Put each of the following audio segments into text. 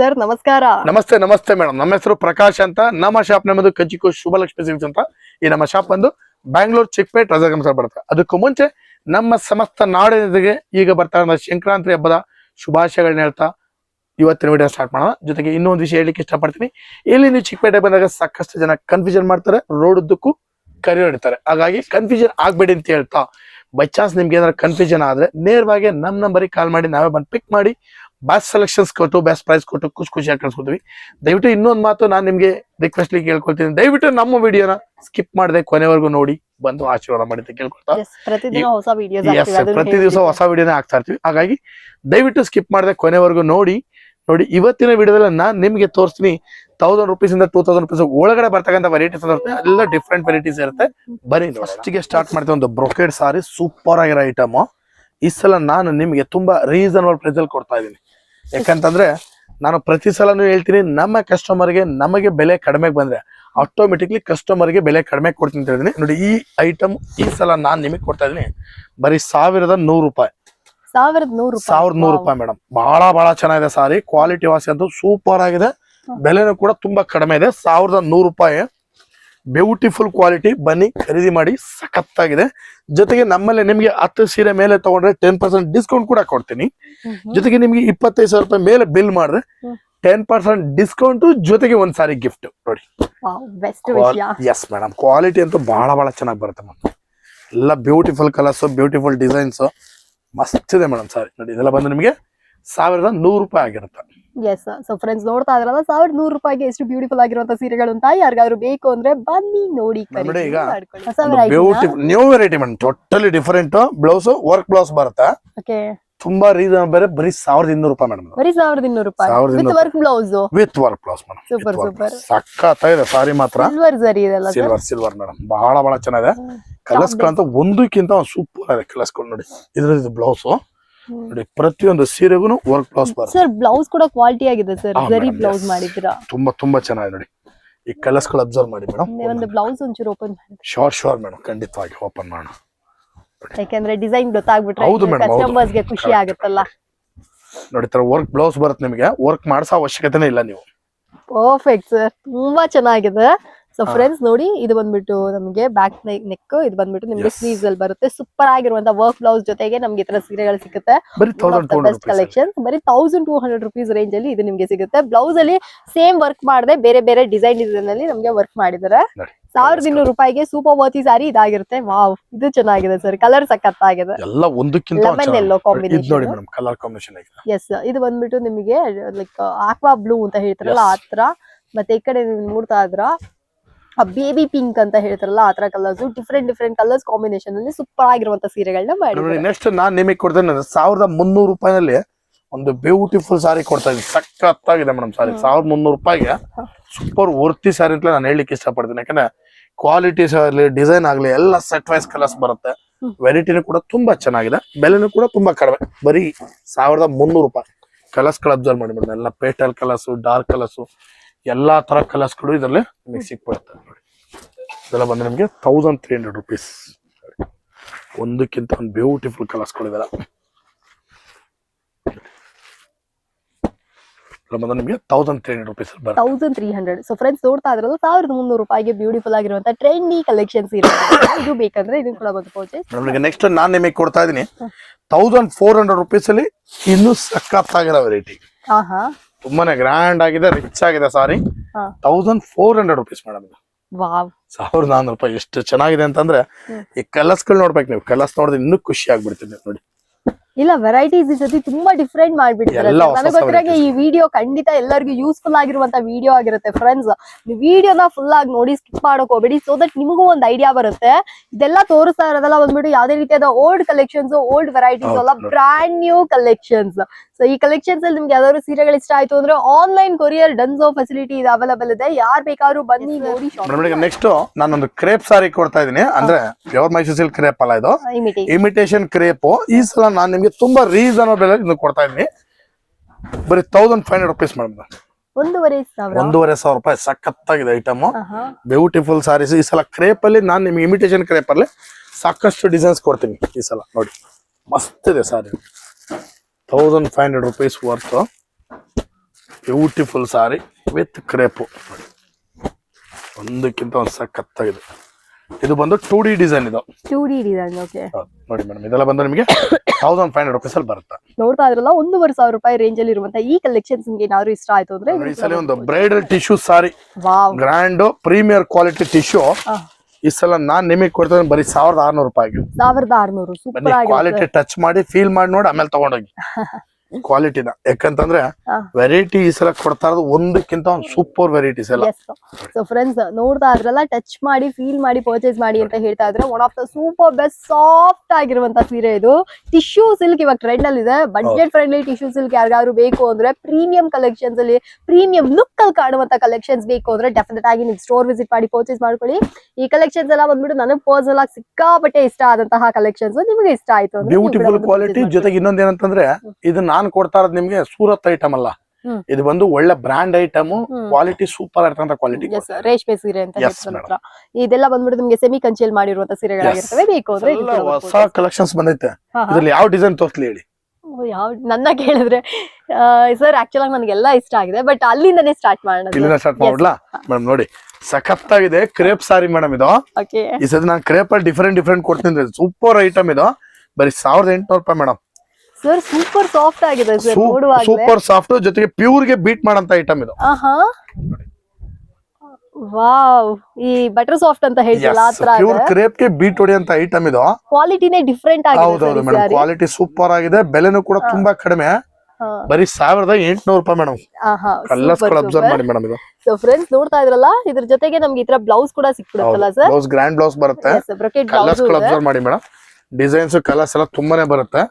Sir, ನಮಸ್ಕಾರ. ನಮಸ್ತೆ ನಮಸ್ತೆ ಮೇಡಮ್. ನಮ್ಮ ಹೆಸರು ಪ್ರಕಾಶ್ ಅಂತ. ನಮ್ಮ ಶಾಪ್ ನಮ್ಮದು ಕಜ್ಜಿಕೋ ಶುಭಲಕ್ಷ್ಮಿ ಸಿಲ್ಕ್ಸ್ ಅಂತ. ಈ ನಮ್ಮ ಶಾಪ್ ಬಂದು ಬ್ಯಾಂಗ್ಳೂರ್ ಚಿಕ್ಪೇಟ್ ಸರ್ ಬರುತ್ತೆ. ಅದಕ್ಕೂ ಮುಂಚೆ ನಮ್ಮ ಸಮಸ್ತ ನಾಡಿನೊಂದಿಗೆ ಈಗ ಬರ್ತಾ ಇರೋ ಸಂಕ್ರಾಂತಿ ಹಬ್ಬದ ಶುಭಾಶಯಗಳನ್ನ ಹೇಳ್ತಾ ಇವತ್ತಿನ ವಿಡಿಯೋ ಸ್ಟಾರ್ಟ್ ಮಾಡೋಣ. ಜೊತೆಗೆ ಇನ್ನೊಂದು ವಿಷಯ ಹೇಳಿಕ್ಕೆ ಇಷ್ಟಪಡ್ತೀನಿ. ಇಲ್ಲಿ ನೀವು ಚಿಕ್ಪೇಟೆ ಬಂದಾಗ ಸಾಕಷ್ಟು ಜನ ಕನ್ಫ್ಯೂಷನ್ ಮಾಡ್ತಾರೆ ರೋಡ್ ಉದ್ದಕ್ಕೂ ಕರಿ ಹೊಡಿತಾರೆ. ಹಾಗಾಗಿ ಕನ್ಫ್ಯೂಷನ್ ಆಗ್ಬೇಡಿ ಅಂತ ಹೇಳ್ತಾ. ಬೈ ಚಾನ್ಸ್ ನಿಮ್ಗೆ ಏನಾದ್ರು ಕನ್ಫ್ಯೂಷನ್ ಆದ್ರೆ, ನೇರವಾಗಿ ನಮ್ಮ ನಂಬರಿಗೆ ಕಾಲ್ ಮಾಡಿ, ನಾವೇ ಬಂದು ಪಿಕ್ ಮಾಡಿ ಬೆಸ್ಟ್ ಸೆಲೆಕ್ಷನ್ಸ್ ಕೊಟ್ಟು ಬೆಸ್ಟ್ ಪ್ರೈಸ್ ಕೊಟ್ಟು ಖುಷಿ ಖುಷಿಯಾಗಿ ಕಳ್ಸ್ಕೊತೀವಿ ದಯವಿಟ್ಟು ಇನ್ನೊಂದು ಮಾತು ನಾನು ನಿಮಗೆ ರಿಕ್ವೆಸ್ಟ್ಲಿ ಕೇಳ್ಕೊಳ್ತೀನಿ ದಯವಿಟ್ಟು ನಮ್ಮ ವಿಡಿಯೋನ ಸ್ಕಿಪ್ ಮಾಡದೆ ಕೊನೆವರೆಗೂ ನೋಡಿ ಬಂದು ಆಶೀರ್ವಾದ ಮಾಡಿ ಅಂತ ಕೇಳ್ಕೊಳ್ತಾ. ಪ್ರತಿ ದಿವಸ ಹೊಸ ವಿಡಿಯೋನೇ ಹಾಕ್ತಾ ಇರ್ತೀವಿ. ಹಾಗಾಗಿ ದಯವಿಟ್ಟು ಸ್ಕಿಪ್ ಮಾಡದೆ ಕೊನೆವರೆಗೂ ನೋಡಿ ನೋಡಿ ಇವತ್ತಿನ ವಿಡಿಯೋದಲ್ಲಿ ನಾನು ನಿಮಗೆ ತೋರಿಸ್ತೀನಿ ತೌಸಂಡ್ ರುಪೀಸ್ ಇಂದ ಟೂ ತೌಸಂಡ್ ರುಪೀಸ್ ಒಳಗಡೆ ಬರ್ತಕ್ಕಂಥ ವೆರೈಟೀಸ್ ಎಲ್ಲ ಡಿಫ್ರೆಂಟ್ ವೆರೈಟೀಸ್ ಇರುತ್ತೆ. ಬರಿ ಫಸ್ಟ್ಗೆ ಸ್ಟಾರ್ಟ್ ಮಾಡ್ತೀವಿ ಒಂದು ಬ್ರೊಕೆಡ್ ಸಾರಿ ಸೂಪರ್ ಆಗಿರೋ ಐಟಮ್ ಈ ಸಲ ನಾನು ನಿಮಗೆ ತುಂಬಾ ರೀಸನಬಲ್ ಪ್ರೈಸ್ ಅಲ್ಲಿ ಕೊಡ್ತಾ ಇದ್ದೀನಿ. ಯಾಕಂತಂದ್ರೆ ನಾನು ಪ್ರತಿ ಸಲನು ಹೇಳ್ತೀನಿ ನಮ್ಮ ಕಸ್ಟಮರ್ಗೆ ನಮಗೆ ಬೆಲೆ ಕಡಿಮೆ ಬಂದ್ರೆ ಆಟೋಮೆಟಿಕ್ಲಿ ಕಸ್ಟಮರ್ಗೆ ಬೆಲೆ ಕಡಿಮೆ ಕೊಡ್ತೀನಿ ಅಂತ ಹೇಳಿದೀನಿ. ನೋಡಿ ಈ ಐಟಮ್ ಈ ಸಲ ನಾನು ನಿಮಗೆ ಕೊಡ್ತಾ ಇದೀನಿ. ಬರೀ ಸಾವಿರದ ನೂರು ರೂಪಾಯಿ. ಸಾವಿರದ ನೂರು ರೂಪಾಯಿ? ಸಾವಿರದ ನೂರು ರೂಪಾಯಿ ಮೇಡಮ್ ಬಹಳ ಬಹಳ ಚೆನ್ನಾಗಿದೆ ಸಾರಿ. ಕ್ವಾಲಿಟಿ ವಾಸಿ ಅಂತೂ ಸೂಪರ್ ಆಗಿದೆ. ಬೆಲೆನೂ ಕೂಡ ತುಂಬಾ ಕಡಿಮೆ ಇದೆ. ಸಾವಿರದ ನೂರು ರೂಪಾಯಿ. ಬ್ಯೂಟಿಫುಲ್ ಕ್ವಾಲಿಟಿ ಬನ್ನಿ ಖರೀದಿ ಮಾಡಿ ಸಖತ್ತಾಗಿದೆ. ಜೊತೆಗೆ ನಮ್ಮಲ್ಲಿ ನಿಮಗೆ ಹತ್ತು ಸೀರೆ ಮೇಲೆ ತಗೊಂಡ್ರೆ ಟೆನ್ ಪರ್ಸೆಂಟ್ ಡಿಸ್ಕೌಂಟ್ ಕೂಡ ಕೊಡ್ತೀನಿ. ಜೊತೆಗೆ ನಿಮಗೆ ಇಪ್ಪತ್ತೈದು ಸಾವಿರ ರೂಪಾಯಿ ಮೇಲೆ ಬಿಲ್ ಮಾಡಿದ್ರೆ. ಟೆನ್ ಪರ್ಸೆಂಟ್ ಡಿಸ್ಕೌಂಟ್ ಜೊತೆಗೆ ಒಂದ್ ಸಾರಿ ಗಿಫ್ಟ್ ನೋಡಿ. ಎಸ್ ಮೇಡಮ್ ಕ್ವಾಲಿಟಿ ಅಂತೂ ಬಹಳ ಬಹಳ ಚೆನ್ನಾಗಿ ಬರುತ್ತೆ ಮೇಡಮ್ ಎಲ್ಲ ಬ್ಯೂಟಿಫುಲ್ ಕಲರ್ಸ್ ಬ್ಯೂಟಿಫುಲ್ ಡಿಸೈನ್ಸ್ ಮಸ್ತ್ ಇದೆ ಮೇಡಮ್ ಸಾರಿ. ನೋಡಿ ಇದೆಲ್ಲ ಬಂದು ನಿಮಗೆ ಸಾವಿರದ ನೂರು ರೂಪಾಯಿ ಆಗಿರುತ್ತೆ. ಎಸ್ ಸೊ ಫ್ರೆಂಡ್ಸ್ ನೋಡ್ತಾ ಇದ್ರಲ್ಲ ಸಾವಿರದ ನೂರು ರೂಪಾಯಿಗೆ ಎಷ್ಟು ಬ್ಯೂಟಿಫುಲ್ ಆಗಿರುವಂತ ಸೀರೆಗಳು ಅಂತ ಯಾರಿಗಾದ್ರು ಬೇಕು ಅಂದ್ರೆ ಬನ್ನಿ ನೋಡಿ ನೋಡಿ ಈಗ? Beautiful new variety madam totally different blouse work blouse ಬರುತ್ತೆ. ಓಕೆ ತುಂಬಾ ರೀಸನ್ ಬೇರೆ ಬರೀ ಸಾವಿರದ ಇನ್ನೂರು ರೂಪಾಯಿ ಮೇಡಮ್ ಬರೀ ಸಾವಿರದ ಇನ್ನೂರು ರೂಪಾಯಿ? With work blouse with work blouse madam. Super super. ಇದೆ ಸಾರಿ ಮಾತ್ರ. ಸಿಲ್ವರ್ ಸರಿ ಇದೆಲ್ಲ ಸಿಲ್ವರ್ ಸಿಲ್ವರ್ ಮೇಡಮ್. ಬಹಳ ಬಹಳ ಚೆನ್ನಾಗಿದೆ. ಕಲರ್ಸ್ಗಳಂತ ಒಂದಕ್ಕಿಂತ ಸೂಪರ್ ಇದೆ ಕಲರ್ಸ್ಗಳು ನೋಡಿ. ಇದ್ರ ಬ್ಲೌಸ್ ನೋಡಿ ಪ್ರತಿಯೊಂದು ಸೀರೆಗೂ ವರ್ಕ್ ಬ್ಲೌಸ್ ಬರುತ್ತೆ. ಸರ್ ಬ್ಲೌಸ್ ಕೂಡ ಕ್ವಾಲಿಟಿ ಆಗಿದೆ ಸರ್ ಜರಿ ಬ್ಲೌಸ್ ಮಾಡಿದ್ರಾ ಮಾಡಿದ್ದೀರಾ? ತುಂಬಾ ತುಂಬಾ ಚೆನ್ನಾಗಿದೆ ನೋಡಿ. ಈ ಕಲರ್ಸ್ಗಳು ಅಬ್ಸರ್ವ್ ಮಾಡಿ ಮೇಡಮ್ ಒಂದು ಬ್ಲೌಸ್ ಒಂಚೂರು ಓಪನ್ ಮಾಡಿ. ಶೋರ್ ಶೋರ್ ಮೇಡಮ್ ಖಂಡಿತವಾಗಿ ಓಪನ್ ಮಾಡೋಣ. ಯಾಕೆಂದ್ರೆ ಡಿಸೈನ್ ಗೊತ್ತಾಗ್ಬಿಟ್ರೆ. ಕಸ್ಟಮರ್ಸ್ಗೆ ಖುಷಿ. ಆಗುತ್ತಲ್ಲ. ನೋಡಿ ತರ ವರ್ಕ್ ಬ್ಲೌಸ್ ಬರುತ್ತೆ ನಿಮಗೆ. ವರ್ಕ್ ಮಾಡಿಸೋ ಅವಶ್ಯಕತೆನೇ ಇಲ್ಲ ನೀವು. ಪರ್ಫೆಕ್ಟ್ ಸರ್ ತುಂಬಾ ಚೆನ್ನಾಗಿದೆ. ಸೊ ಫ್ರೆಂಡ್ಸ್ ನೋಡಿ ಇದು ಬಂದ್ಬಿಟ್ಟು ನಮಗೆ ಬ್ಯಾಕ್ ನೆಕ್ ಇದು ಬಂದ್ಬಿಟ್ಟು ನಿಮ್ಗೆ. ಸ್ಲೀವ್ಸ್ ಅಲ್ಲಿ ಬರುತ್ತೆ. ಸೂಪರ್ ಆಗಿರುವಂತ ವರ್ಕ್ ಬ್ಲೌಸ್ ಜೊತೆಗೆ ನಮ್ಗೆ ಇತರ ತರ ಸೀರೆಗಳು ಸಿಗುತ್ತೆ. ಬೆಸ್ಟ್ ಕಲೆಕ್ಷನ್ ಬರೀ thousand two hundred rupees range ಅಲ್ಲಿ ಇದು ನಿಮ್ಗೆ ಸಿಗುತ್ತೆ. ಬ್ಲೌಸ್ ಅಲ್ಲಿ ಸೇಮ್ ವರ್ಕ್ ಮಾಡದೆ ಬೇರೆ ಬೇರೆ ಡಿಸೈನ್ ಡಿಸೈನ್ ಅಲ್ಲಿ ನಮ್ಗೆ ವರ್ಕ್ ಮಾಡಿದ್ದಾರೆ. ಸಾವಿರದ ಇನ್ನೂರು ರೂಪಾಯಿಗೆ ಸೂಪರ್ ವರ್ತಿ ಸಾರಿ ಇದಾಗಿರುತ್ತೆ. ವಾವ್ ಇದು ಚೆನ್ನಾಗಿದೆ ಸರ್ ಕಲರ್ ಸಖತ್ತಾಗಿದೆ. ಎಲ್ಲ ಒಂದಕ್ಕಿಂತ ಲೆಮನ್. ಎಲ್ಲೋ ಇದು ನೋಡಿ ಮೇಡಂ ಕಲರ್ ಕಾಂಬಿನೇಷನ್ ಆಗಿದೆ. ಎಸ್ ಇದು ಬಂದ್ಬಿಟ್ಟು ನಿಮಗೆ ಲೈಕ್ ಆಕ್ವಾ ಬ್ಲೂ ಅಂತ ಹೇಳ್ತಾರಲ್ಲ ಆ ತರ. ಮತ್ತೆ ಈ ಕಡೆ ನೀವು ನೋಡ್ತಾ ಇದ್ರ ಬೇಬಿ ಪಿಂಕ್ ಅಂತ ಹೇಳ್ತಾರಲ್ಲ ಆ ತರ colours different different colours combination ಅಲ್ಲಿ ಸೂಪರ್ ಆಗಿರುವಂತ ಸೀರೆಗಳನ್ನ ನೋಡಿ ನೆಕ್ಸ್ಟ್ ನಾನ್ ನಿಮಗೆ ಕೊಡ್ತೇನೆ ಸಾವಿರದ ಮುನ್ನೂರು ರೂಪಾಯಿನಲ್ಲಿ ಒಂದು ಬ್ಯೂಟಿಫುಲ್ ಸಾರಿ ಕೊಡ್ತಾ ಇದ್ದೀನಿ. ಆಗಿದೆ ಮೇಡಮ್ ಸಾರಿ. ಸಾವಿರದ ಮುನ್ನೂರು ರೂಪಾಯಿಗೆ ಸೂಪರ್ ವರ್ತಿ ಸಾರಿ ಅಂತ ನಾನು ಹೇಳಲಿಕ್ಕೆ ಇಷ್ಟಪಡ್ತೀನಿ. ಯಾಕಂದ್ರೆ ಕ್ವಾಲಿಟೀಸ್ ಆಗಲಿ ಡಿಸೈನ್ ಆಗಲಿ ಎಲ್ಲ ಸೆಟ್ ವೈಸ್ ಕಲರ್ಸ್ ಬರುತ್ತೆ. ವೆರೈಟಿನೂ ಕೂಡ ತುಂಬಾ ಚೆನ್ನಾಗಿದೆ. ಬೆಲೆನೂ ಕೂಡ ತುಂಬಾ ಕಡಿಮೆ. ಬರೀ ಸಾವಿರದ ಮುನ್ನೂರು ರೂಪಾಯಿ. ಕಲರ್ಸ್ಗಳು ಅಬ್ಸರ್ವ್ ಮಾಡಿ ಮೇಡಮ್. ಎಲ್ಲ ಪೇಟಲ್ ಕಲರ್ಸ್ ಡಾರ್ಕ್ ಕಲರ್ಸ್ ಎಲ್ಲಾ ತರ ಕಲರ್ಸ್ಗಳು ಇದರಲ್ಲಿ ನಿಮಗೆ ಸಿಕ್ಬಿಡುತ್ತೆ. ನೋಡಿ ಇದೆಲ್ಲ ಬಂದ್ರೆ ನಿಮಗೆ ತೌಸಂಡ್ ತ್ರೀ ಹಂಡ್ರೆಡ್ ರುಪೀಸ್ ಒಂದಕ್ಕಿಂತ ಒಂದು ಬ್ಯೂಟಿಫುಲ್ ಕಲರ್ಸ್ಗಳು ಇದೆಲ್ಲ ಬಂದ್ರೆ ನಿಮಗೆ ತೌಸಂಡ್ ತ್ರೀ ಹಂಡ್ರೆಡ್ ರುಪೀಸ್ ಬರುತ್ತೆ. Thousand three hundred so friends ನೋಡ್ತಾ ಇದ್ರಲ್ಲ ಸಾವಿರದ ಮುನ್ನೂರು ರೂಪಾಯಿಗೆ ಬ್ಯೂಟಿಫುಲ್ ಆಗಿರುವಂತ ಟ್ರೆಂಡಿ ಕಲೆಕ್ಷನ್ ಸೀರೆ ಇದು ಬೇಕಂದ್ರೆ ಇದು ಕೂಡ ಬಂದು ಪರ್ಚೇಸ್ ಮೇಡಮ್ ನೆಕ್ಸ್ಟ್ ನಾನು ನಿಮಗೆ ಕೊಡ್ತಾ ಇದ್ದೀನಿ ತೌಸಂಡ್ ಫೋರ್ ಹಂಡ್ರೆಡ್ ರುಪೀಸ್ ಅಲ್ಲಿ ಇನ್ನೂ ಸಖತ್ತಾಗಿರೋ ವೆರೈಟಿ ಹಾ ಹಾ ತುಂಬಾನೇ ಗ್ರ್ಯಾಂಡ್ ಆಗಿದೆ ರಿಚ್ ಆಗಿದೆ sari. Thousand four hundred rupees madam ಇದು. ಸಾವಿರದ ನಾನ್ನೂರು ರೂಪಾಯಿ ಎಷ್ಟು ಚೆನ್ನಾಗಿದೆ ಅಂತಂದ್ರೆ ಈ ಕಲರ್ಸ್ಗಳು ನೋಡ್ಬೇಕು ನೀವು. ಕಲರ್ಸ್ ನೋಡಿದ್ರೆ ಇನ್ನೂ ಖುಷಿ ಆಗ್ಬಿಡ್ತೀನಿ ನೋಡಿ. ಇಲ್ಲ ವೆರೈಟೀಸ್ ಸತಿ ತುಂಬಾ ಡಿಫ್ರೆಂಟ್ ಮಾಡ್ಬಿಟ್ಟಿದ್ದಾರೆ ಈ ವಿಡಿಯೋ ಖಂಡಿತ ಎಲ್ಲರಿಗೂ ಯೂಸ್ಫುಲ್ ಆಗಿರುವಂತ ವಿಡಿಯೋ ಆಗಿರುತ್ತೆ ಫ್ರೆಂಡ್ಸ್ ನೀವು ವಿಡಿಯೋನ ಫುಲ್ ಆಗಿ ನೋಡಿ ಸ್ಕಿಪ್ ಮಾಡಕ್ ಹೋಗ್ಬೇಡಿ. ಸೊ ದಟ್ ನಿಮಗೂ ಒಂದು ಐಡಿಯಾ ಬರುತ್ತೆ. ಇದೆಲ್ಲ ತೋರಿಸ್ತಾ ಇರೋದೆಲ್ಲ ಬಂದ್ಬಿಟ್ಟು ಯಾವ್ದೇ ರೀತಿಯಾದ ಓಲ್ಡ್ ಕಲೆಕ್ಷನ್ಸ್ ಓಲ್ಡ್ ವೆರೈಟೀಸ್ ಅಲ್ಲ. ಬ್ರಾಂಡ್ ನ್ಯೂ ಕಲೆಕ್ಷನ್ಸ್ ಸೊ ಈ ಕಲೆಕ್ಷನ್ಸ್ ಅಲ್ಲಿ ನಿಮ್ಗೆ ಯಾವ್ದಾದ್ರು ಸೀರೆಗಳು ಇಷ್ಟ ಆಯ್ತು ಅಂದ್ರೆ ಆನ್ಲೈನ್ ಕೊರಿಯರ್ ಡನ್ಸೋ ಫೆಸಿಲಿಟಿ ಇದು ಅವೈಲೇಬಲ್ ಇದೆ. ಯಾರ್ ಬೇಕಾದ್ರೂ ಬನ್ನಿ ನೋಡಿ ಮೇಡಮ್ ನೆಕ್ಸ್ಟ್ ನಾನೊಂದು ಕ್ರೇಪ್ ಸಾರಿ ಕೊಡ್ತಾ ಇದೀನಿ. ಅಂದ್ರೆ ಪ್ಯೂರ್ ಮೈಸೂರ್ ಸಿಲ್ಕ್ ಕ್ರೇಪ್ ಅಲ್ಲ ಇದು. ಇಮಿಟೇಷನ್ ಕ್ರೇಪ್ ಈ ಸಲ ನಾನು ನಿಮ್ಗೆ ತುಂಬಾ ರೀಸನಬಲ್ ಇದು ಕೊಡ್ತಾ ಇದ್ದೀನಿ ಬರೀ thousand five hundred rupees madam ಒಂದೂವರೆ ಸಾವಿರ? ಒಂದೂವರೆ ಸಾವಿರ ರೂಪಾಯಿ ಸಖತ್ತಾಗಿದೆ ಐಟಮ್. ಬ್ಯೂಟಿಫುಲ್ ಸಾರೀಸ್ ಈ ಸಲ ಕ್ರೇಪ್ ಅಲ್ಲಿ ನಾನು ನಿಮ್ಗೆ ಇಮಿಟೇಷನ್ ಕ್ರೇಪ್ ಅಲ್ಲಿ ಸಾಕಷ್ಟು ಡಿಸೈನ್ಸ್ ಕೊಡ್ತೀನಿ ಈ ಸಲ ನೋಡಿ. ಮಸ್ತ್ ಇದೆ sari thousand five hundred rupees worth beautiful sari with crepe ಒಂದಕ್ಕಿಂತ ಒಂದು ಸಖತ್ತಾಗಿದೆ. ಇದು ಬಂದು ಟೂ ಡಿ ಡಿಸೈನ್ ಇದು. Two D design okay. ನೋಡಿ ಮೇಡಮ್ ಇದೆಲ್ಲ ಬಂದು ನಿಮಗೆ ತೌಸಂಡ್ ಫೈವ್ ಹಂಡ್ರೆಡ್ ರುಪೀಸ್ ಅಲ್ಲಿ ಬರುತ್ತೆ. ನೋಡ್ತಾ ಇದ್ರಲ್ಲ ಒಂದೂವರೆ ಸಾವಿರ ರೂಪಾಯಿ ರೇಂಜ್ ಅಲ್ಲಿ ಇರುವಂತ ಈ ಕಲೆಕ್ಷನ್ಸ್ ನಿಮ್ಗೆ ಏನಾದ್ರು ಇಷ್ಟ ಆಯ್ತು ಅಂದ್ರೆ ಈ ಸಲ ಒಂದು bridal tissue sari grand premier quality tissue ಈ ಸಲ ನಾನ್ ನಿಮಗೆ ಕೊಡ್ತೇನೆ ಬರೀ ಸಾವಿರದ ಆರ್ನೂರು ರೂಪಾಯಿ ಸಾವಿರದ ಆರ್ನೂರು ಕ್ವಾಲಿಟಿ ಟಚ್ ಮಾಡಿ ಫೀಲ್ ಮಾಡಿ ನೋಡಿ ಆಮೇಲೆ ತಗೊಂಡೋಗಿ. ಕ್ವಾಲಿಟಿನ ಯಾಕಂತಂದ್ರೆ ವೆರೈಟಿ ಈ ಸಲ ಕೊಡ್ತಾ ಇರೋದು ಒಂದಕ್ಕಿಂತ ಒಂದು ಸೂಪರ್ ವೆರೈಟೀಸ್ ಎಲ್ಲ. ಸೊ ಫ್ರೆಂಡ್ಸ್ ನೋಡ್ತಾ ಇದ್ರಲ್ಲ ಟಚ್ ಮಾಡಿ ಫೀಲ್ ಮಾಡಿ ಪರ್ಚೇಸ್ ಮಾಡಿ ಅಂತ ಹೇಳ್ತಾ ಇದ್ರೆ one of the super best soft ಆಗಿರುವಂತ ಸೀರೆ ಇದು. ಟಿಶ್ಯೂ ಸಿಲ್ಕ್ ಇವಾಗ ಟ್ರೆಂಡ್ ಅಲ್ಲಿ ಇದೆ. ಬಜೆಟ್ ಫ್ರೆಂಡ್ಲಿ ಟಿಶ್ಯೂ ಸಿಲ್ಕ್ ಯಾರಿಗಾದ್ರು ಬೇಕು ಅಂದ್ರೆ ಪ್ರೀಮಿಯಂ ಕಲೆಕ್ಷನ್ಸ್ ಅಲ್ಲಿ ಪ್ರೀಮಿಯಂ ಲುಕ್ ಅಲ್ಲಿ ಕಾಣುವಂತ ಕಲೆಕ್ಷನ್ಸ್ ಬೇಕು ಅಂದ್ರೆ ಡೆಫಿನೆಟ್ ಆಗಿ ನೀವು ಸ್ಟೋರ್ ವಿಸಿಟ್ ಮಾಡಿ ಪರ್ಚೇಸ್ ಮಾಡ್ಕೊಳ್ಳಿ. ಈ ಕಲೆಕ್ಷನ್ಸ್ ಎಲ್ಲ ಬಂದ್ಬಿಟ್ಟು ನನಗೆ ಪರ್ಸನಲ್ ಆಗಿ ಸಿಕ್ಕಾಪಟ್ಟೆ ಇಷ್ಟ ಆದಂತಹ ಕಲೆಕ್ಷನ್ಸ್ ನಿಮಗೆ ಇಷ್ಟ ಆಯ್ತು ಬ್ಯೂಟಿಫುಲ್ ಕ್ವಾಲಿಟಿ ಜೊತೆಗೆ ಇನ್ನೊಂದೇನಂತಂದ್ರೆ ಇದು ನಾನ್ ಕೊಡ್ತಾ ಇರೋದು ನಿಮ್ಗೆ ಸೂರತ್ ಐಟಮ್ ಅಲ್ಲ. ಇದು ಬಂದು ಒಳ್ಳೆ ಬ್ರಾಂಡ್ ಐಟಮ್ ಕ್ವಾಲಿಟಿ ಸೂಪರ್ ಆಗಿರ್ತಕ್ಕಂಥ ಕ್ವಾಲಿಟಿ ರೇಷ್ಮೆ ಸೀರೆ ಅಂತ. ಇದೆಲ್ಲ ಬಂದ್ಬಿಟ್ಟು ನಿಮ್ಗೆ ಸೆಮಿ ಕಂಚಿಯಲ್ಲಿ ಮಾಡಿರುವಂತ ಸೀರೆಗಳಾಗಿರ್ತವೆ. ಬೇಕು ಅಂದ್ರೆ ಹೊಸ. ಕಲೆಕ್ಷನ್ಸ್ ಬಂದೈತೆ. ಇದ್ರಲ್ಲಿ ಯಾವ ಡಿಸೈನ್ ತೋರ್ಸ್ಲಿ ಹೇಳಿ? ಯಾವ ನನ್ನ ಕೇಳಿದ್ರೆ ಸರ್ ಆಕ್ಚುಲ್ ಆಗಿ ನನಗೆಲ್ಲ ಇಷ್ಟ ಆಗಿದೆ ಬಟ್ ಅಲ್ಲಿಂದನೇ ಸ್ಟಾರ್ಟ್ ಮಾಡೋಣ ಇಲ್ಲಿಂದ ಸ್ಟಾರ್ಟ್ ಮಾಡ್ಲಾ ಮೇಡಮ್ ನೋಡಿ ಸಖತ್ತಾಗಿದೆ ಕ್ರೇಪ್ ಸಾರಿ ಮೇಡಮ್ ಇದು. ಈ ಸತಿ ನಾನು ಕ್ರೇಪ್ ಅಲ್ಲಿ ಡಿಫರೆಂಟ್ ಡಿಫ್ರೆಂಟ್ ಕೊಡ್ತೀನಿ ಸೂಪರ್ ಐಟಮ್ ಇದು. ಬರೀ ಸಾವಿರದ ಎಂಟುನೂರು ರೂಪಾಯಿ ಮೇಡಮ್ ಸರ್ ಸೂಪರ್ ಸಾಫ್ಟ್ ಆಗಿದೆ ಸರ್ ಸೂಪರ್ ಸಾಫ್ಟ್ ಜೊತೆಗೆ ಪ್ಯೂರ್ಗೆ ಬೀಟ್ ಮಾಡಂತ ಐಟಮ್ ಇದು. ಆಹಾ. ವಾವ್ ಈ ಬಟರ್ ಸಾಫ್ಟ್ ಅಂತ ಹೇಳ್ತೀವಲ್ಲ ಆ ತರ ಪ್ಯೂರ್ ಕ್ರೇಪ್ಗೆ ಬೀಟ್ ಹೊಡೆಯಂತ ಐಟಮ್ ಇದು. ಕ್ವಾಲಿಟಿನೇ ಡಿಫ್ರೆಂಟ್ ಆಗಿದೆ ಮೇಡಮ್ ಕ್ವಾಲಿಟಿ ಸೂಪರ್ ಆಗಿದೆ ಬೆಲೆನೂ ಕೂಡ ತುಂಬಾ ಕಡಿಮೆ. ಬರೀ ಸಾವಿರದ ಎಂಟುನೂರು ರೂಪಾಯಿ ಮೇಡಮ್ ಕಲರ್ಸ್ ಅಬ್ಸರ್ವ್ ಮಾಡಿ ಮೇಡಮ್ ಇದು. ಸೊ ಫ್ರೆಂಡ್ಸ್ ನೋಡ್ತಾ ಇದ್ರಲ್ಲ ಇದ್ರ ಜೊತೆಗೆ ನಮ್ಗೆ ಈ ತರ ಬ್ಲೌಸ್ ಕೂಡ ಸಿಕ್ಬಿಡುತ್ತಲ್ಲ ಸರ್ ಬ್ಲೌಸ್ ಗ್ರ್ಯಾಂಡ್ ಬ್ಲೌಸ್ ಬರುತ್ತೆ. ಕಲರ್ಸ್ ಅಬ್ಸರ್ವ್ ಮಾಡಿ ಮೇಡಮ್ ಡಿಸೈನ್ಸ್ ಕಲರ್ಸ್ ಎಲ್ಲ ತುಂಬಾನೇ ಬರುತ್ತೆ.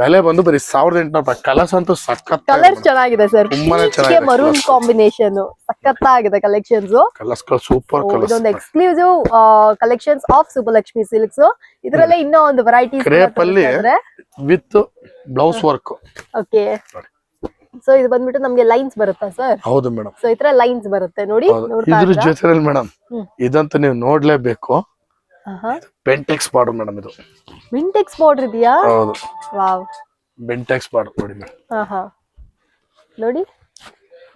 ಬೆಲೆ ಬಂದು ಬರೀ ಸಾವಿರದ ಎಂಟುನೂರು ರೂಪಾಯಿ. ಕಲರ್ಸ್ ಅಂತೂ ಸಖತ್ ಕಲರ್ ಚೆನ್ನಾಗಿದೆ ಸರ್. ತುಂಬಾನೇ ಚೆನ್ನಾಗಿದೆ ಮರೂನ್. ಕಾಂಬಿನೇಷನ್ ಸಖತ್ತಾಗಿದೆ ಕಲೆಕ್ಷನ್ಸ್ ಕಲರ್ಸ್ ಸೂಪರ್ ಕಲರ್ಸ್ ಇದೊಂದು exclusive collections of Subbalakshmi silks ಇದರಲ್ಲೇ ಇನ್ನೂ ಒಂದು ವೆರೈಟಿ ಕ್ರೇಪ್ ಅಲ್ಲಿ with blouse work okay so ಇದು ಬಂದ್ಬಿಟ್ಟು ನಮ್ಗೆ ಲೈನ್ಸ್ ಬರುತ್ತಾ ಸರ್ ಹೌದು ಮೇಡಮ್ ಸೊ ಈ ತರ ಲೈನ್ಸ್ ಬರುತ್ತೆ. ನೋಡಿ ಇದ್ರ ಜೊತೆ ಮೇಡಮ್ ಇದಂತ ನೀವು ನೋಡ್ಲೇಬೇಕು. ಬೆಂಟೆಕ್ಸ್ ಪೌಡರ್ ಮೇಡಮ್ ಇದು. ವಿಂಟೆಕ್ಸ್ ಪೌಡರ್ ಇದೆಯಾ? ಹೌದು. ವಾವ್. ಬೆಂಟೆಕ್ಸ್ ಪೌಡರ್ ನೋಡಿ ಮೇಡಮ್ ನೋಡಿ.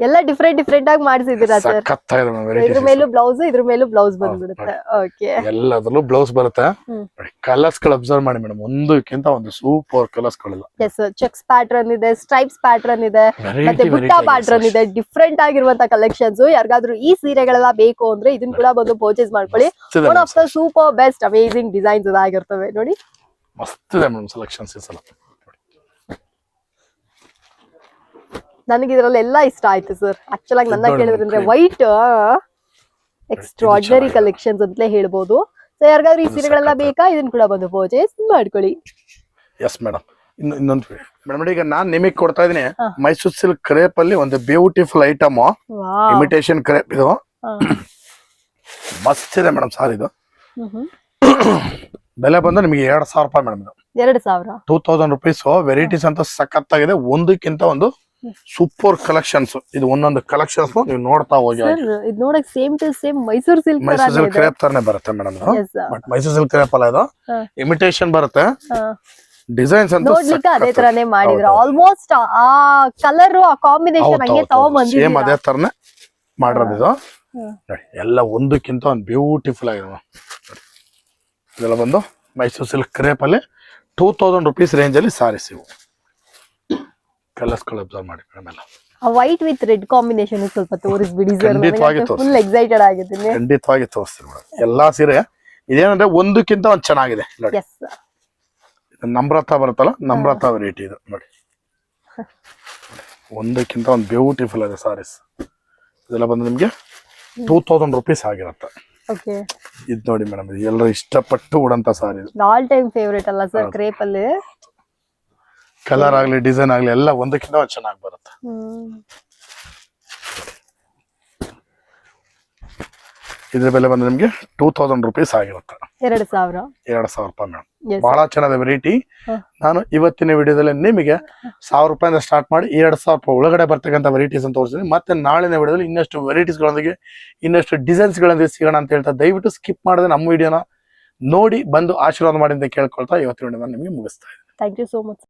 ಎಲ್ಲ ಡಿಫ್ರೆಂಟ್ ಡಿಫ್ರೆಂಟ್ ಆಗಿ ಮಾಡಿಸಿದ್ದೀರಾ ಸರ್ ಸಖತ್ತಾಗಿದೆ ಮೇಡಮ್ ಇದ್ರ ವೆರೈಟಿ ಮೇಲೂ ಬ್ಲೌಸ್ ಇದ್ರ ಮೇಲೂ ಬ್ಲೌಸ್ ಬಂದ್ಬಿಡುತ್ತೆ. ಓಕೆ ಎಲ್ಲದರಲ್ಲೂ ಬ್ಲೌಸ್ ಬರುತ್ತೆ. ಹ್ಮ್. ಕಲರ್ಸ್ಗಳು ಅಬ್ಸರ್ವ್ ಮಾಡಿ ಮೇಡಮ್ ಒಂದಕ್ಕಿಂತ ಒಂದು ಸೂಪರ್ ಕಲರ್ಸ್ ಗಳೆಲ್ಲ. ಎಸ್ ಚೆಕ್ಸ್ ಪ್ಯಾಟರ್ನ್ ಇದೆ ಸ್ಟ್ರೈಪ್ಸ್ ಪ್ಯಾಟರ್ನ್ ಇದೆ ಮತ್ತೆ ವೆರೈಟಿ ಬುಟ್ಟ ಪ್ಯಾಟ್ರನ್ ಇದೆ ಡಿಫ್ರೆಂಟ್ ಆಗಿರುವಂತ ಕಲೆಕ್ಷನ್ಸ್ ಯಾರಿಗಾದ್ರೂ ಈ ಸೀರೆಗಳೆಲ್ಲ ಬೇಕು ಅಂದ್ರೆ ಇದನ್ನ ಕೂಡ ಬಂದು ಪರ್ಚೇಸ್ ಮಾಡ್ಕೊಳ್ಳಿ. One of the super best amazing designs ಆಗಿರ್ತವೆ ನೋಡಿ. ಮಸ್ತ್ ಇದೆ ಮೇಡಮ್ ಸೆಲೆಕ್ಷನ್ಸ್ ಈ ಸಲ. ನನಗೆ ಇದರಲ್ಲೆಲ್ಲ ಎಲ್ಲ ಇಷ್ಟ ಆಯ್ತು ಸರ್ ಆಕ್ಚುಲ್ ಆಗಿ ನನ್ನ ಕೇಳಿದ್ರೆ ಕೇಳಿದ್ರಂದ್ರೆ ವೈಟ್ ಎಕ್ಸ್ಟ್ರಾರ್ಡಿನರಿ ಚೆನ್ನಾಗಿದೆ. ಕಲೆಕ್ಷನ್ಸ್ ಅಂತಲೇ ಹೇಳ್ಬೋದು. ಸೊ ಯಾರಿಗಾದ್ರೂ ಈ ಸೀರೆಗಳೆಲ್ಲ ಬೇಕಾ? ಇದನ್ನ ಕೂಡ ಬಂದು ಪರ್ಚೇಸ್ ಮಾಡ್ಕೊಳ್ಳಿ. ಎಸ್ ಮೇಡಮ್ ಇನ್ನು ಇನ್ನೊಂದು ಮೇಡಮ್ ಈಗ ನಾನ್ ನಿಮಗೆ ಕೊಡ್ತಾ ಇದೀನಿ. ಮೈಸೂರ್ ಸಿಲ್ಕ್ ಕ್ರೇಪ್ ಅಲ್ಲಿ ಒಂದು ಬ್ಯೂಟಿಫುಲ್ ಐಟಮ್ ಇಮಿಟೇಷನ್ ಕ್ರೇಪ್ ಇದು. ಮಸ್ತ್ ಇದೆ ಮೇಡಮ್ ಸಾರ್ ಇದು. ಬೆಲೆ ಬಂದು ನಿಮಗೆ ಎರಡ್ ಸಾವಿರ ರೂಪಾಯಿ ಮೇಡಮ್ ಇದು. ಎರಡು ಸಾವಿರ. ಟೂ ತೌಸಂಡ್ ರುಪೀಸ್ ವೆರೈಟೀಸ್ ಅಂತ ಸಖತ್ತಾಗಿದೆ. ಒಂದಕ್ಕಿಂತ ಒಂದು ಸೂಪರ್ ಕಲೆಕ್ಷನ್ಸ್ ಇದು ಒಂದೊಂದು ಕಲೆಕ್ಷನ್ಸ್ ನೀವು ನೋಡ್ತಾ ಹೋಗಿ ಸರ್ ಇದು ನೋಡಕ್ same to same Mysore silk Mysore silk crepe ತರನೇ ಬರುತ್ತೆ madam but Mysore silk crepe ಅಲ್ಲ ಇದು. ಇಮಿಟೇಷನ್ ಬರುತ್ತೆ. ಡಿಸೈನ್ಸ್ ಅಂತ ನೋಡ್ಲಿಕ್ಕೆ ಅದೇ ತರನೇ ಮಾಡಿದ್ರು. ಆಲ್ಮೋಸ್ಟ್ ಆ ಕಲರ್ ಆ ಕಾಂಬಿನೇಷನ್ ಹಂಗೆ ಸೇಮ್ ಅದೇ ತರನೇ ಮಾಡಿರೋದು ಇದು. ಎಲ್ಲ ಒಂದಕ್ಕಿಂತ ಒಂದು ಬ್ಯೂಟಿಫುಲ್ ಆಗಿದೆ. ಇದೆಲ್ಲ ಬಂದು ಮೈಸೂರ್ ಸಿಲ್ಕ್ ಕ್ರೇಪ್ ಅಲ್ಲಿ ಟೂ ತೌಸಂಡ್ ರುಪೀಸ್ ರೇಂಜ್ ಅಲ್ಲಿ ಸಾರೀಸ್ ಇವು. ಕಲರ್ಸ್ಗಳು ಅಬ್ಸರ್ವ್ ಮಾಡಿ ಮೇಡಮ್ ಎಲ್ಲ ಆ ವೈಟ್ ವಿತ್ ರೆಡ್ ಕಾಂಬಿನೇಷನ್ ಸ್ವಲ್ಪ ತೋರಿಸ್ಬಿಡಿ ಸರ್ ಖಂಡಿತವಾಗಿ. ಫುಲ್ ಎಕ್ಸೈಟೆಡ್ ಆಗಿದ್ದೀನಿ ಖಂಡಿತವಾಗಿ ತೋರಿಸ್ತೀನಿ ಮೇಡಮ್ ಎಲ್ಲಾ ಸೀರೆ ಇದೇನಂದ್ರೆ ಒಂದಕ್ಕಿಂತ ಒಂದು ಚೆನ್ನಾಗಿದೆ ನೋಡಿ. ಎಸ್ ಇದು ನಮ್ರತ ಬರುತ್ತಲ್ಲ ನಮ್ರತ ವೆರೈಟಿ ಇದು ನೋಡಿ. ಒಂದಕ್ಕಿಂತ ಒಂದು ಬ್ಯೂಟಿಫುಲ್ ಇದೆ ಸಾರೀಸ್ ಇದೆಲ್ಲ ಬಂದು ನಿಮಗೆ ಟೂ ತೌಸಂಡ್ ರುಪೀಸ್ ಆಗಿರುತ್ತೆ. ಓಕೆ ಇದು ನೋಡಿ ಮೇಡಮ್ ಇದು ಎಲ್ಲರೂ ಇಷ್ಟಪಟ್ಟು ಉಡಂತ ಸಾರಿ ಇದು. ಆಲ್ ಟೈಮ್ ಫೇವ್ರೇಟ್ ಅಲ್ಲ ಸರ್ ಕ್ರೇಪಲ್ಲಿ ಕ್ರೇಪ್ ಅಲ್ಲಿ. ಕಲರ್ ಆಗ್ಲಿ ಡಿಸೈನ್ ಆಗ್ಲಿ ಎಲ್ಲ ಒಂದಕ್ಕಿಂತ ಒಂದು ಚೆನ್ನಾಗಿ ಬರುತ್ತೆ. ಇದ್ರ ಬೆಲೆ ಬಂದ್ರೆ ನಿಮಗೆ ಟೂ ತೌಸಂಡ್ ರುಪೀಸ್ ಆಗಿರುತ್ತೆ. ಎರಡು ಸಾವಿರ? ಎರಡ್ ಸಾವಿರ ರೂಪಾಯಿ ಮೇಡಮ್. ಬಹಳ ಚೆನ್ನಾಗಿದೆ ವೆರೈಟಿ ನಾನು ಇವತ್ತಿನ ವಿಡಿಯೋದಲ್ಲಿ ನಿಮಗೆ ಸಾವಿರ ರೂಪಾಯಿಂದ ಸ್ಟಾರ್ಟ್ ಮಾಡಿ ಎರಡು ಸಾವಿರ ರೂಪಾಯಿ ಒಳಗಡೆ ಬರ್ತಕ್ಕಂಥ ವೆರೈಟೀಸ್ ಅಂತ ತೋರಿಸ್ತೀನಿ. ಮತ್ತೆ ನಾಳಿನ ವಿಡಿಯೋದಲ್ಲಿ ಇನ್ನಷ್ಟು ವೆರೈಟೀಸ್ ಗಳೊಂದಿಗೆ ಇನ್ನಷ್ಟು ಡಿಸೈನ್ಸ್ ಗಳೊಂದಿಗೆ ಸಿಗೋಣ ಅಂತ ಹೇಳ್ತಾ ದಯವಿಟ್ಟು ಸ್ಕಿಪ್ ಮಾಡದೆ ನಮ್ಮ ವಿಡಿಯೋನ ನೋಡಿ ಬಂದು ಆಶೀರ್ವಾದ ಮಾಡಿ ಅಂತ ಕೇಳ್ಕೊಳ್ತಾ ಇವತ್ತಿನ ವಿಡಿಯೋನ ನಿಮಗೆ ಮುಗಿಸ್ತಾ ಇದ್ದೀನಿ. Thank you so much